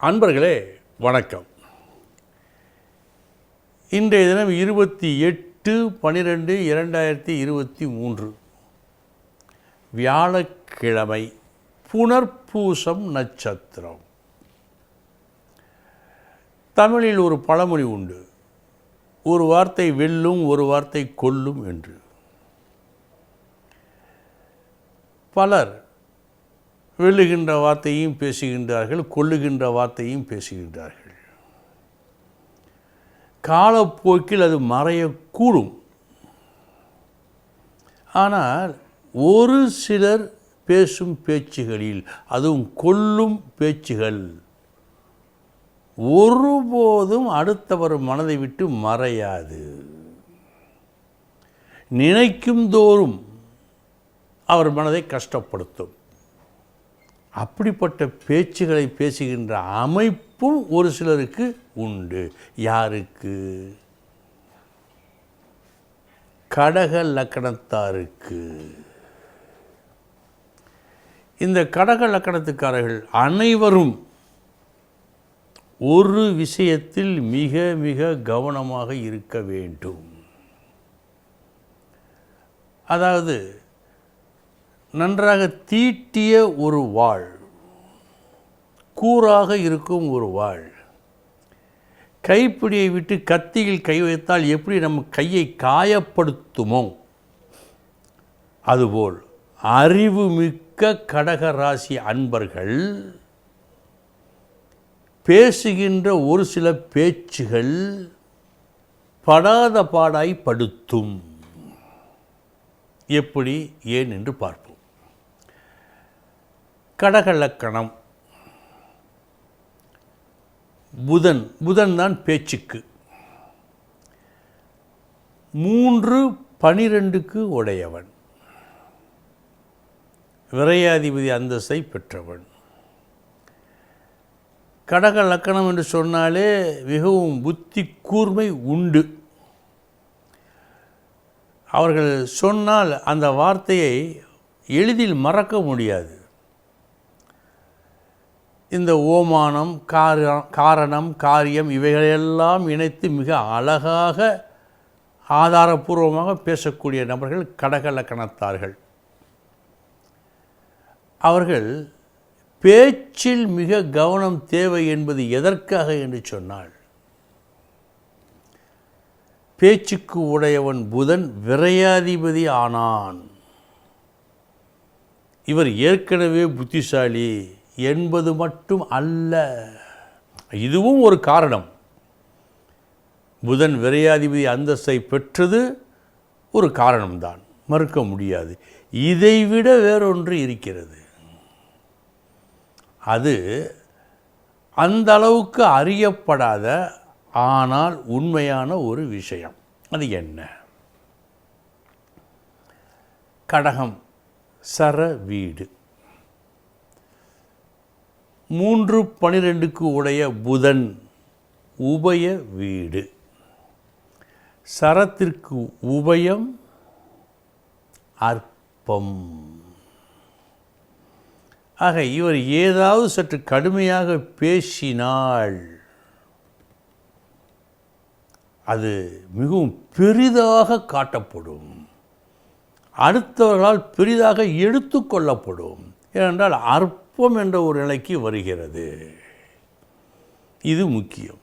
அன்பர்களே வணக்கம். இன்றைய தினம் இருபத்தி எட்டு பன்னிரெண்டு இரண்டாயிரத்தி இருபத்தி மூன்று. வியாழக்கிழமை புனர்பூசம் நட்சத்திரம். தமிழில் ஒரு பழமொழி உண்டு. ஒரு வார்த்தை வெல்லும் ஒரு வார்த்தை கொல்லும் என்று. பலர் வெல்லுகின்ற வார்த்தையும் பேசுகின்றார்கள் கொல்லுகின்ற வார்த்தையும் பேசுகின்றார்கள். காலப்போக்கில் அது மறையக்கூடும். ஆனால் ஒரு சிலர் பேசும் பேச்சுகளில் அதுவும் கொல்லும் பேச்சுகள். ஒருபோதும் அடுத்தவர் மனதை விட்டு மறையாது. நினைக்கும் தோறும் அவர் மனதை கஷ்டப்படுத்தும். அப்படிப்பட்ட பேச்சுகளை பேசுகின்ற அமைப்பும் ஒரு சிலருக்கு உண்டு. யாருக்கு? கடக லக்கணத்தாருக்கு. இந்த கடக லக்கணத்துக்காரர்கள் அனைவரும் ஒரு விஷயத்தில் மிக மிக கவனமாக இருக்க வேண்டும். அதாவது நன்றாக தீட்டிய ஒரு வாழ். கூறாக இருக்கும் ஒரு வாழ். கைப்பிடியை விட்டு கத்தியில் கை வைத்தால் எப்படி நம்ம கையை காயப்படுத்துமோ? அதுபோல் அறிவுமிக்க கடக ராசி அன்பர்கள் பேசுகின்ற ஒரு சில பேச்சுகள் படாத பாடாய் படுத்தும். எப்படி? ஏன் என்று பார்ப்போம். கடகலக்கணம். புதன் புதன் தான் பேச்சுக்கு. மூன்று பனிரெண்டுக்கு உடையவன். விரையாதிபதி அந்தஸ்தை பெற்றவன். கடக லக்கணம் என்று சொன்னாலே மிகவும் புத்தி கூர்மை உண்டு. அவர்கள் சொன்னால் அந்த வார்த்தையை எளிதில் மறக்க முடியாது. இந்த ஓமானம் கார காரணம் காரியம் இவைகளெல்லாம் இணைத்து மிக அழகாக ஆதாரபூர்வமாக பேசக்கூடிய நபர்கள் கடகலக்கணத்தார்கள். அவர்கள் பேச்சில் மிக கவனம் தேவை என்பது எதற்காக என்று சொன்னால் பேச்சுக்கு உடையவன் புதன் விரையாதிபதி ஆனான். இவர் ஏற்கனவே புத்திசாலி. என்பது மட்டும் அல்ல. இதுவும் ஒரு காரணம். புதன் விரையாதிபதி அந்தஸ்தை பெற்றது ஒரு காரணம்தான். மறுக்க முடியாது. இதைவிட வேறொன்று இருக்கிறது. அது அந்த அளவுக்கு அறியப்படாத ஆனால் உண்மையான ஒரு விஷயம். அது என்ன? கடகம் சர வீடு. மூன்று பனிரெண்டுக்கு உடைய புதன் உபய வீடு. சரத்திற்கு உபயம் அற்பம். ஆக இவர் ஏதாவது சற்று கடுமையாக பேசினால் அது மிகவும் பெரிதாக காட்டப்படும். அடுத்தவர்களால் பெரிதாக எடுத்துக்கொள்ளப்படும் ஏனென்றால் அற்பம் என்ற ஒரு நிலைக்கு வருகிறது. இது முக்கியம்.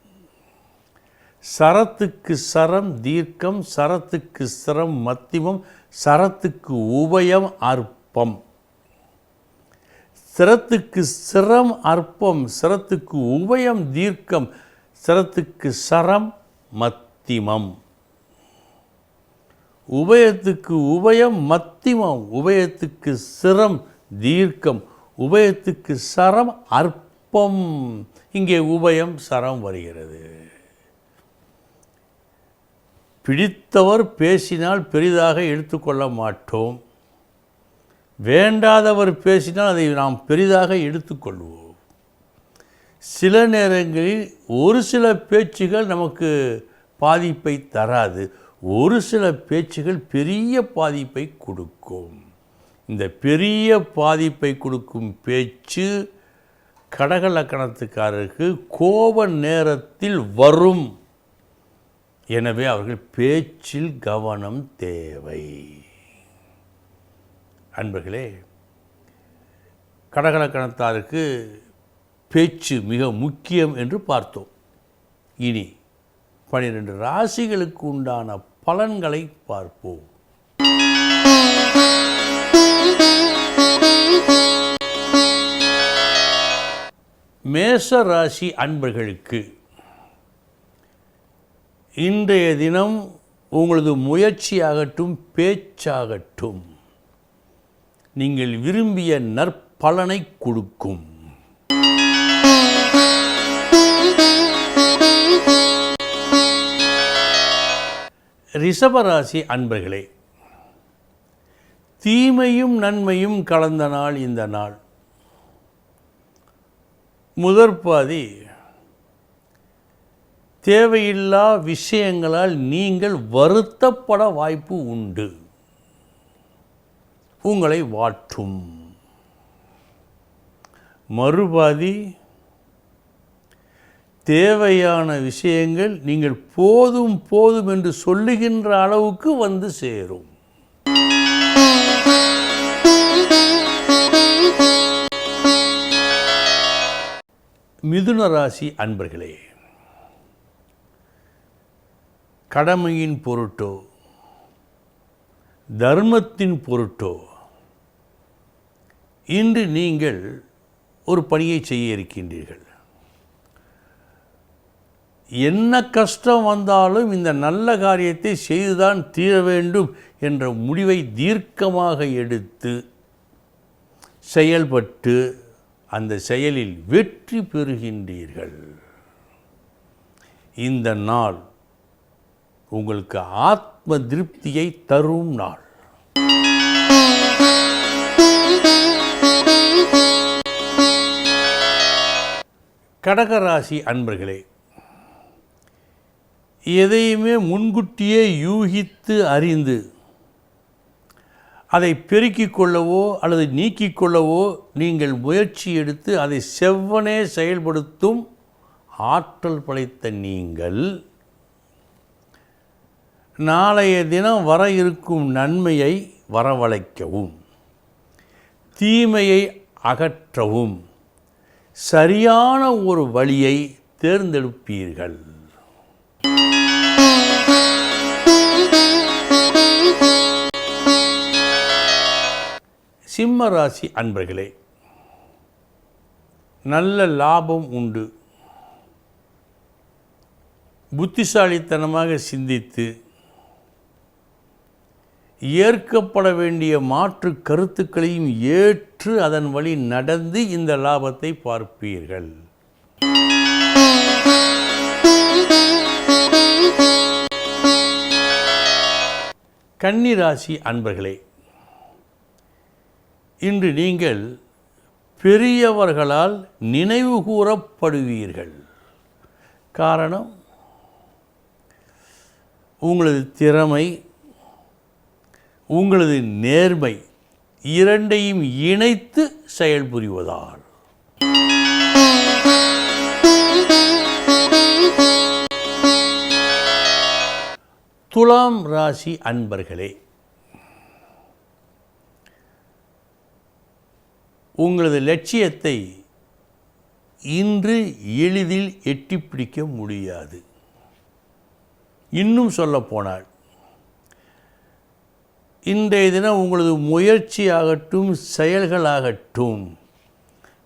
சரத்துக்கு சரம் தீர்க்கம் சரத்துக்கு சிரம் மத்திமம் சரத்துக்கு உபயம் அற்பம். சிரத்துக்கு சிரம் அற்பம் சிரத்துக்கு உபயம் தீர்க்கம் சிரத்துக்கு சரம் மத்திமம். உபயத்துக்கு உபயம் மத்திமம் உபயத்துக்கு சிரம் தீர்க்கம் உபயத்துக்கு சரம் அற்பம். இங்கே உபயம் சரம் வருகிறது. பிடித்தவர் பேசினால் பெரிதாக எடுத்துக்கொள்ள மாட்டோம். வேண்டாதவர் பேசினால் அதை நாம் பெரிதாக எடுத்துக்கொள்வோம் சில நேரங்களில் ஒரு சில பேச்சுகள் நமக்கு பாதிப்பை தராது. ஒரு சில பேச்சுகள் பெரிய பாதிப்பை கொடுக்கும். இந்த பெரிய பாதிப்பை கொடுக்கும் பேச்சு கடக லக்கணத்துக்காரருக்கு கோப நேரத்தில் வரும். எனவே அவர்கள் பேச்சில் கவனம் தேவை. அன்பர்களே கடகலக்கணத்தாருக்கு பேச்சு மிக முக்கியம் என்று பார்த்தோம். இனி பனிரெண்டு ராசிகளுக்கு உண்டான பலன்களை பார்ப்போம். மேச ராசி அன்பர்களுக்கு இன்றைய தினம் உங்களது முயற்சியாகட்டும் பேச்சாகட்டும் நீங்கள் விரும்பிய நற்பலனை கொடுக்கும். ரிஷபராசி அன்பர்களே தீமையும் நன்மையும் கலந்த நாள் இந்த நாள். முதற்பாதி தேவையில்லா விஷயங்களால் நீங்கள் வருத்தப்பட வாய்ப்பு உண்டு. உங்களை வாட்டும் மறுபாதி தேவையான விஷயங்கள் நீங்கள் போதும் போதும் என்று சொல்லுகின்ற அளவுக்கு வந்து சேரும். மிதுன ராசி அன்பர்களே கடமையின் பொருட்டோ தர்மத்தின் பொருட்டோ இன்று நீங்கள் ஒரு பணியை செய்ய இருக்கின்றீர்கள். என்ன கஷ்டம் வந்தாலும் இந்த நல்ல காரியத்தை செய்துதான் தீர வேண்டும் என்ற முடிவை தீர்க்கமாக எடுத்து செயல்பட்டு அந்த செயலில் வெற்றி பெறுகின்றீர்கள். இந்த நாள் உங்களுக்கு ஆத்ம திருப்தியை தரும் நாள். கடகராசி அன்பர்களே எதையுமே முன்கூட்டியே யூகித்து அறிந்து அதை பெருக்கிக் கொள்ளவோ அல்லது நீக்கிக் கொள்ளவோ நீங்கள் முயற்சி எடுத்து அதை செவ்வனே செயல்படுத்தும் ஆற்றல் படைத்த நீங்கள் நாளைய தினம் வர இருக்கும் நன்மையை வரவழைக்கவும் தீமையை அகற்றவும் சரியான ஒரு வழியை தேர்ந்தெடுப்பீர்கள். சிம்ம ராசி அன்பர்களே நல்ல லாபம் உண்டு. புத்திசாலித்தனமாக சிந்தித்து ஏற்கப்பட வேண்டிய மாற்று கருத்துக்களையும் ஏற்று அதன் வழி நடந்து இந்த லாபத்தை பார்ப்பீர்கள். கன்னிராசி அன்பர்களே இன்று நீங்கள் பெரியவர்களால் நினைவு கூறப்படுவீர்கள். காரணம் உங்களது திறமை உங்களது நேர்மை இரண்டையும் இணைத்து செயல்புரிவதால். துலாம் ராசி அன்பர்களே உங்களது லட்சியத்தை இன்று எளிதில் எட்டி பிடிக்க முடியாது. இன்னும் சொல்லப்போனால் இன்றைய தினம் உங்களது முயற்சியாகட்டும் செயல்களாகட்டும்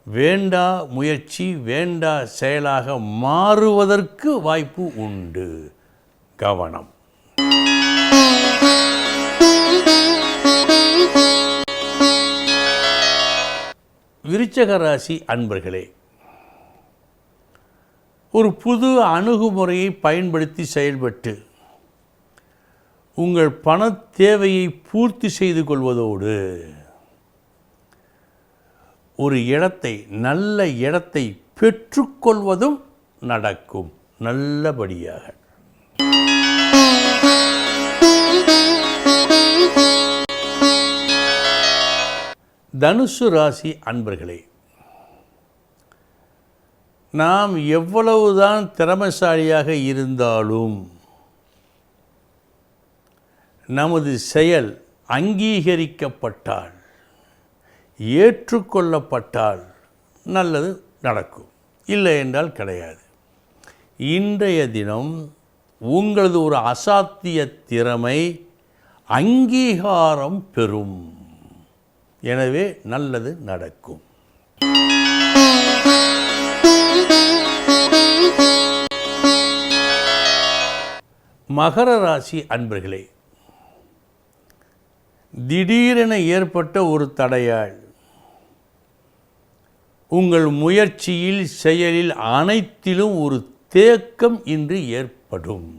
வேண்டா முயற்சி வேண்டா செயலாக மாறுவதற்கு வாய்ப்பு உண்டு. கவனம். விருச்சக ராசி அன்பர்களே ஒரு புது அணுகுமுறையை பயன்படுத்தி செயல்பட்டு உங்கள் பண தேவையை பூர்த்தி செய்து கொள்வதோடு ஒரு இடத்தை நல்ல இடத்தை பெற்றுக்கொள்வதும் நடக்கும். நல்லபடியாக. தனுசு ராசி அன்பர்களே நாம் எவ்வளவுதான் திறமைசாலியாக இருந்தாலும் நமது செயல் அங்கீகரிக்கப்பட்டால் ஏற்றுக்கொள்ளப்பட்டால் நல்லது நடக்கும். இல்லை என்றால் கிடையாது. இன்றைய தினம் உங்களது ஒரு அசாத்திய திறமை அங்கீகாரம் பெறும். எனவே நல்லது நடக்கும். மகர ராசி அன்பர்களே திடீரென ஏற்பட்ட ஒரு தடையால் உங்கள் முயற்சியில் செயலில் அனைத்திலும் ஒரு தேக்கம் இன்று ஏற்படும்.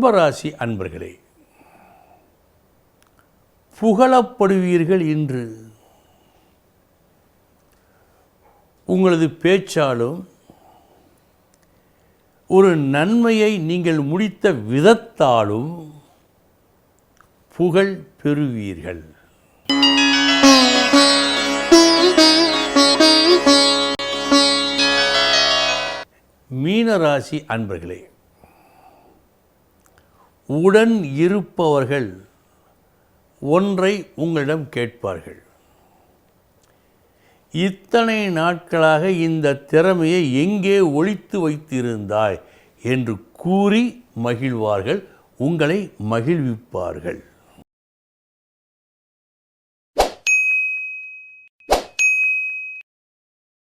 கும்பராசி அன்பர்களே புகழப்படுவீர்கள் இன்று. உங்களது பேச்சாலும் ஒரு நன்மையை நீங்கள் முடித்த விதத்தாலும் புகழ் பெறுவீர்கள். மீனராசி அன்பர்களே உடன் இருப்பவர்கள் ஒன்றை உங்களிடம் கேட்பார்கள். இத்தனை நாட்களாக இந்த திறமையை எங்கே ஒழித்து வைத்திருந்தாய்? என்று கூறி மகிழ்வார்கள் உங்களை மகிழ்விப்பார்கள்.